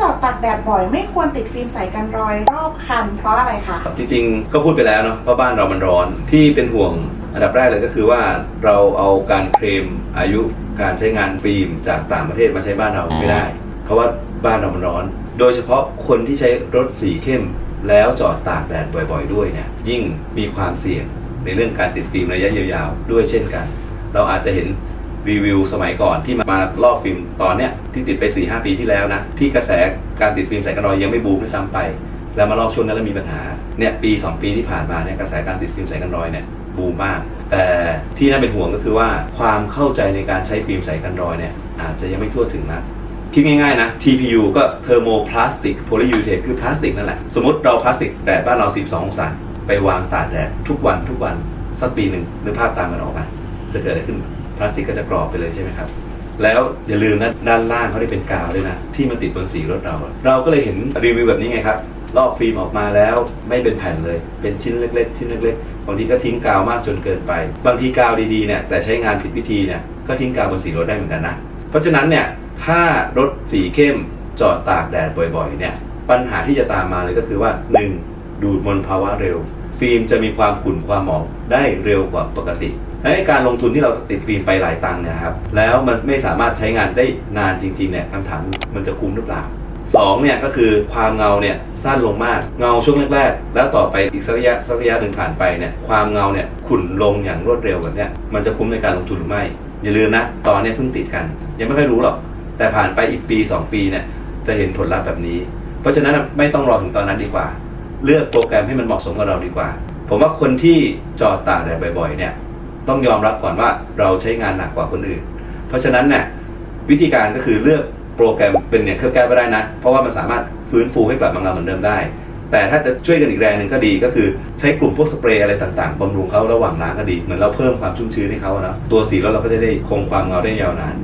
จอดตากแดดบ่อยไม่ควรติดฟิล์มใสกันรอยรอบคันเพราะอะไรคะ จริงๆ ก็พูดไปแล้วเนาะเพราะบ้านเรามันร้อนที่เป็นห่วงอันดับแรกเลยก็คือว่าเราเอาการเคลมอายุการใช้งานฟิล์มจากต่างประเทศมาใช้บ้านเราไม่ได้ เพราะว่าบ้านเรามันร้อน โดยเฉพาะคนที่ใช้รถสีเข้ม แล้วจอดตากแดดบ่อยๆ ด้วยเนี่ยยิ่งมีความเสี่ยงในเรื่องการติดฟิล์มระยะยาวๆด้วยเช่นกัน เราอาจจะเห็น รีวิวสมัยก่อนที่มามาลอกฟิล์มตอนเนี้ยที่ติดไป4-5ปีที่แล้วนะ ที่กระแสการติดฟิล์มใส่กันรอยยังไม่บูมด้วยซ้ำไป แล้วมาลอกช่วงนั้นแล้วมีปัญหาเนี่ยปี 2 ปีที่ผ่านมาเนี่ยกระแสการติดฟิล์มใส่กันรอยเนี่ยบูมมาก แต่ที่น่าเป็นห่วงก็คือว่าความเข้าใจในการใช้ฟิล์มใส่กันรอยเนี่ยอาจจะยังไม่ทั่วถึงนะคิดง่ายๆนะ TPU ก็เทอร์โมพลาสติกโพลียูเทคือพลาสติกนั่นแหละ สมมติเราพลาสติกแดดบ้านเรา12องศา ไปวางตากแดดทุกวันทุกวันสักปีหนึ่งนึกภาพตามมันออกมา จะเกิดอะไรขึ้น พลาสติกก็จะกรอบไปเลยใช่ไหมครับ แล้วอย่าลืมนะด้านล่างเขาได้เป็นกาวด้วยนะ ที่มันติดบนสีรถเรา เราก็เลยเห็นรีวิวแบบนี้ไงครับลอกฟิล์มออกมาแล้วไม่เป็นแผ่นเลย เป็นชิ้นเล็ก ๆ ชิ้นเล็กๆบางทีก็ทิ้งกาวมากจนเกินไป บางทีกาวดีๆเนี่ยแต่ใช้งานผิดวิธีเนี่ยก็ทิ้งกาวบนสีรถได้เหมือนกันนะเพราะฉะนั้นเนี่ยถ้ารถสีเข้มจอดตากแดดบ่อยๆเนี่ยปัญหาที่จะตามมาเลยก็คือว่า 1. ดูดมลภาวะเร็ว ฟิล์มจะมีความขุ่นความหมองได้เร็วกว่าปกติ และไอ้การลงทุนที่เราติดฟิล์มไปหลายตังค์เนี่ยครับ แล้วมันไม่สามารถใช้งานได้นานจริงๆเนี่ยคำถามมันจะคุ้มหรือเปล่าสองเนี่ยก็คือความเงาเนี่ยสั้นลงมากเงาช่วงแรกๆ แล้วต่อไปอีกสักระยะสักระยะหนึ่งผ่านไปเนี่ยความเงาเนี่ยขุ่นลงอย่างรวดเร็วแบบเนี้ยมันจะคุ้มในการลงทุนหรือไม่ อย่าลืมนะตอนเนี้ยเพิ่งติดกัน ยังไม่ค่อยรู้หรอก แต่ผ่านไปอีกปี 2 ปีเนี่ยจะเห็นผลลัพธ์แบบนี้ เพราะฉะนั้นไม่ต้องรอถึงตอนนั้นดีกว่า เลือกโปรแกรมให้มันเหมาะสมกับเราดีกว่า ผมว่าคนที่จอดตากแดดบ่อยๆเนี่ย ต้องยอมรับก่อนว่าเราใช้งานหนักกว่าคนอื่น เพราะฉะนั้นเนี่ยวิธีการก็คือเลือกโปรแกรมเป็นเนี่ยเครื่องแก้ก็ได้นะ เพราะว่ามันสามารถฟื้นฟูให้กลับมาเงาเหมือนเดิมได้ แต่ถ้าจะช่วยกันอีกแรงหนึ่งก็ดีก็คือใช้กลุ่มพวกสเปรย์อะไรต่างๆบำรุงเขาระหว่างล้างก็ดี เหมือนเราเพิ่มความชุ่มชื้นให้เขาเนาะตัวสีแล้วเราก็จะได้คงความเงาได้ยาวนาน